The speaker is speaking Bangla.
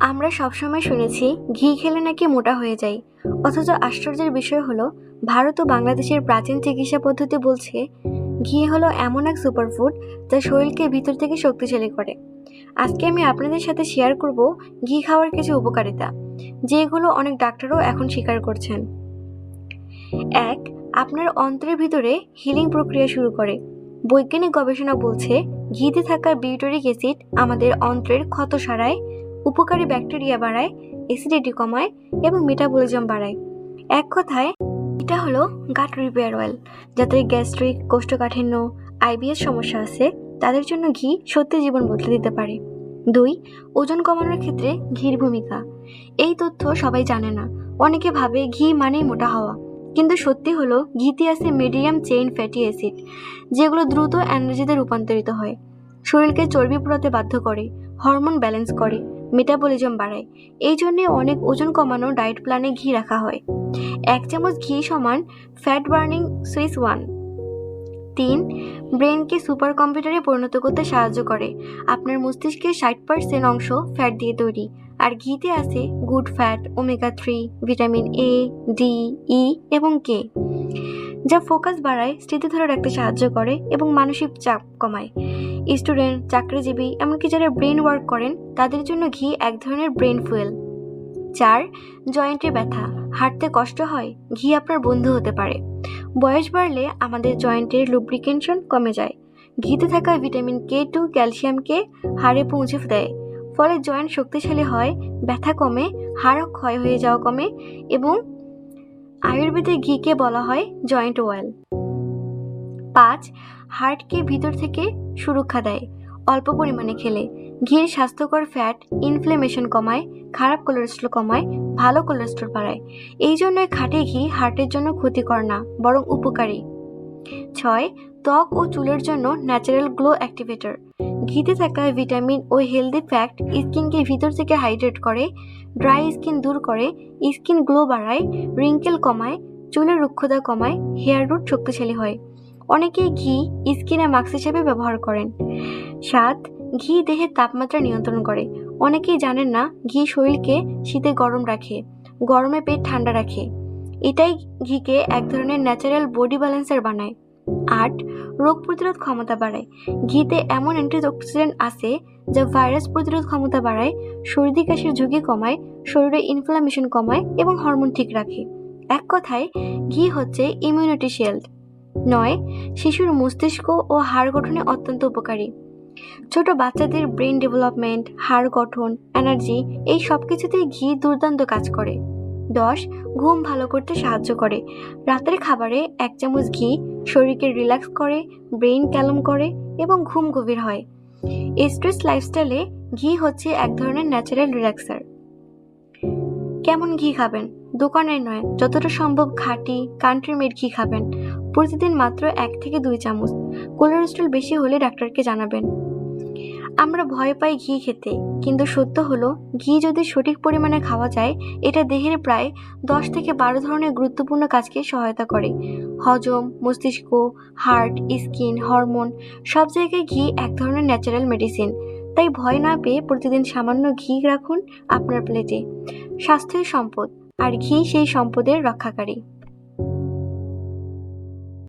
আমরা সবসময় শুনেছি, ঘি খেলে নাকি মোটা হয়ে যায়। অথচ আশ্চর্যের বিষয় হলো, ভারত ও বাংলাদেশের প্রাচীন চিকিৎসা পদ্ধতি বলছে, ঘি হলো এমন এক সুপারফুড যা শরীরকে ভিতর থেকে শক্তিশালী করে। আজকে আমি আপনাদের সাথে শেয়ার করব ঘি খাওয়ার কিছু উপকারিতা, যেগুলো অনেক ডাক্তারও এখন স্বীকার করছেন। এক, আপনার অন্ত্রের ভিতরে হিলিং প্রক্রিয়া শুরু করে। বৈজ্ঞানিক গবেষণা বলছে, ঘিতে থাকা বিউটারিক অ্যাসিড আমাদের অন্ত্রের ক্ষত সারায় উপকারী ব্যাকটেরিয়া বাড়ায় অ্যাসিডিটি কমায় এবং মেটাবলিজম বাড়ায়। এক কথায়, এটা হলো গাট রিপেয়ার অয়েল যাদের গ্যাস্ট্রিক কোষ্ঠকাঠিন্য আইবিএস সমস্যা আছে, তাদের জন্য ঘি সত্যি জীবন বদলে দিতে পারে। দুই, ওজন কমানোর ক্ষেত্রে ঘির ভূমিকা। এই তথ্য সবাই জানে না। অনেকে ভাবে ঘি মানেই মোটা হওয়া। কিন্তু সত্যি হলো, ঘিতে আছে মিডিয়াম চেইন ফ্যাটি অ্যাসিড যেগুলো দ্রুত এনার্জিতে রূপান্তরিত হয়। শরীরকে চর্বি পোড়াতে বাধ্য করে হরমোন ব্যালেন্স করে। মেটাবলিজম বাড়ায়। এই জন্যে অনেক ওজন কমানো ডায়েট প্ল্যানে ঘি রাখা হয়। এক চামচ ঘি সমান ফ্যাট বার্নিং সুইস ওয়ান তিন ব্রেনকে সুপার কম্পিউটারে পরিণত করতে সাহায্য করে। আপনার মস্তিষ্কের ষাট পার্সেন্ট অংশ ফ্যাট দিয়ে তৈরি। আর ঘিতে আছে good fat omega three vitamin A D E এবং কে যা ফোকাস বাড়ায় স্মৃতি ধরে রাখতে সাহায্য করে এবং মানসিক চাপ কমায়। স্টুডেন্ট, চাকরিজীবী, এমনকি যারা ব্রেন ওয়ার্ক করেন, তাদের জন্য ঘি এক ধরনের ব্রেন ফুয়েল। চার জয়েন্টের ব্যথা। হাঁটতে কষ্ট হয়, ঘি আপনার বন্ধু হতে পারে। বয়স বাড়লে আমাদের জয়েন্টের লুব্রিকেশন কমে যায়। ঘিতে থাকা ভিটামিন কে টু ক্যালসিয়ামকে হাড়ে পৌঁছে দেয়। ফলে জয়েন্ট শক্তিশালী হয়, ব্যথা কমে হাড় ক্ষয় হয়ে যাওয়া কমে এবং আয়ুর্বেদে ঘিকে বলা হয় জয়েন্ট অয়েল পাঁচ, হার্টকে ভিতর থেকে সুরক্ষা দেয়। অল্প পরিমাণে খেলে। ঘির স্বাস্থ্যকর ফ্যাট ইনফ্লেমেশন কমায়, খারাপ কোলেস্ট্রল কমায়, ভালো কোলেস্ট্রল বাড়ায়। এই জন্যই খাটে ঘি হার্টের জন্য ক্ষতিকর না, বরং উপকারী। ছয়, ত্বক ও চুলের জন্য ন্যাচারাল গ্লো অ্যাক্টিভেটর ঘিতে থাকা ভিটামিন ও হেলদি ফ্যাক্ট স্কিনকে ভিতর থেকে হাইড্রেট করে ড্রাই স্কিন দূর করে স্কিন গ্লো বাড়ায় রিঙ্কেল কমায়, চুলের রুক্ষতা কমায় হেয়ার রুট শক্তিশালী হয়। অনেকেই ঘি স্কিনে মাস্ক হিসেবে ব্যবহার করেন। সাত ঘি দেহের তাপমাত্রা নিয়ন্ত্রণ করে। অনেকেই জানেন না, ঘি শরীরকে শীতে গরম রাখে, গরমে পেট ঠান্ডা রাখে। এটাই ঘিকে এক ধরনের ন্যাচারাল বডি ব্যালেন্সার বানায়। আট, রোগ প্রতিরোধ ক্ষমতা বাড়ায়। ঘিতে এমন অ্যান্টিঅক্সিডেন্ট আছে যা ভাইরাস প্রতিরোধ ক্ষমতা বাড়ায়, সর্দি কাশির ঝুঁকি কমায়, শরীরে ইনফ্লামেশন কমায় এবং হরমোন ঠিক রাখে। এক কথায়, ঘি হচ্ছে ইমিউনিটি শিল্ড নয়, শিশুর মস্তিষ্ক ও হাড় গঠনে অত্যন্ত উপকারী। ছোট বাচ্চাদের ব্রেন ডেভেলপমেন্ট হাড় গঠন এনার্জি এই সব কিছুতেই ঘি দুর্দান্ত কাজ করে। দশ, ঘুম ভালো করতে সাহায্য করে। রাতের খাবারে এক চামচ ঘি শরীরকে রিল্যাক্স করে ব্রেন ক্যালম করে এবং ঘুম গভীর হয়। স্ট্রেস লাইফস্টাইলে ঘি হচ্ছে এক ধরনের ন্যাচারাল রিল্যাক্সার কেমন ঘি খাবেন? দোকানের নয়, যতটা সম্ভব খাঁটি কান্ট্রি মেড ঘি খাবেন। প্রতিদিন মাত্র এক থেকে দুই চামচ। কোলেস্ট্রল বেশি হলে ডাক্তারকে জানাবেন। আমরা ভয় পাই ঘি খেতে, কিন্তু সত্য হলো, ঘি যদি সঠিক পরিমাণে খাওয়া যায়, এটা দেহের প্রায় দশ থেকে বারো ধরনের গুরুত্বপূর্ণ কাজকে সহায়তা করে। হজম, মস্তিষ্ক, হার্ট, স্কিন, হরমোন, সব জায়গায় ঘি এক ধরনের ন্যাচারাল মেডিসিন। তাই ভয় না পেয়ে প্রতিদিন সামান্য ঘি রাখুন আপনার প্লেটে। স্বাস্থ্যই সম্পদ, আর ঘি সেই সম্পদের রক্ষাকারী।